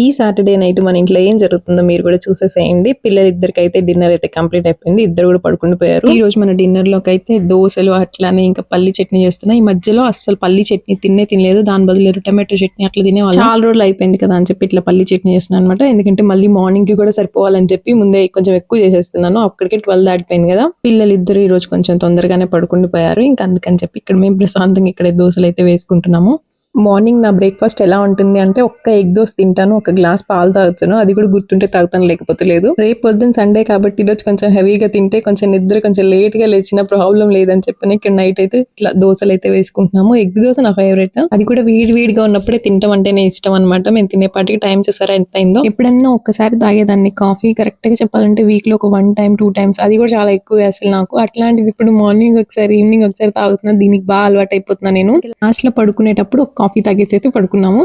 ఈ Saturday night మన ఇంట్లో ఏం జరుగుతుందో మీరు కూడా చూసేసేయండి. పిల్లలిద్దరికి అయితే డిన్నర్ అయితే కంప్లీట్ అయిపోయింది. ఇద్దరు కూడా పడుకుని పోయారు. ఈ రోజు మన డిన్నర్లోకి అయితే దోశలు అట్లానే ఇంకా పల్లి చట్నీ చేస్తున్నా. ఈ మధ్యలో అస్సలు పల్లి చట్నీ తిన్నే తినలేదు. దాని బదులు టమాటో చట్నీ అట్లా తినేవాళ్ళు. చాలా రోజులు అయిపోయింది కదా అని చెప్పి ఇట్లా పల్లి చట్నీ చేస్తున్నాను అనమాట ఎందుకంటే మళ్ళీ మార్నింగ్కి కూడా సరిపోవాలని చెప్పి ముందే కొంచెం ఎక్కువ చేసేస్తున్నాను. అక్కడికి ట్వెల్వ్ దాటిపోయింది కదా. పిల్లలు ఇద్దరు ఈ రోజు కొంచెం తొందరగానే పడుకుని పోయారు. ఇంకా అందుకని చెప్పి ఇక్కడ మేము ప్రశాంతంగా ఇక్కడ దోశలు అయితే వేసుకుంటున్నాము. మార్నింగ్ నా బ్రేక్ఫాస్ట్ ఎలా ఉంటుంది అంటే ఒక్క ఎగ్ దోస్ తింటాను ఒక గ్లాస్ పాలు తాగుతాను అది కూడా గుర్తుంటే తాగుతాను లేకపోతే లేదు. రేపు పొద్దున్న సండే కాబట్టి ఈరోజు కొంచెం హెవీగా తింటే కొంచెం నిద్ర కొంచెం లేట్గా లేచిన ప్రాబ్లం లేదని చెప్పని ఇక్కడ నైట్ అయితే ఇట్లా దోశలు అయితే వేసుకుంటున్నాము. ఎగ్ దోశ నా ఫేవరెట్ అది కూడా వేడి వేడిగా ఉన్నప్పుడే తింటాం అంటేనే ఇష్టం అనమాట మేము తినేపాటికి టైం చూసారా ఎంత అయిందో. ఎప్పుడన్నా ఒక్కసారి తాగేదాన్ని. కాఫీ కరెక్ట్గా చెప్పాలంటే వీక్లో ఒక వన్ టైం టూ టైమ్స్ అది కూడా చాలా ఎక్కువ అసలు నాకు. అట్లాంటిది ఇప్పుడు మార్నింగ్ ఒకసారి ఈవినింగ్ ఒకసారి తాగుతున్నా దీనికి బాగా అలవాటు అయిపోతున్నా నేను. లాస్ట్లో పడుకునేటప్పుడు ఒక్క కాఫీ తాగేసి అయితే పడుకున్నాము.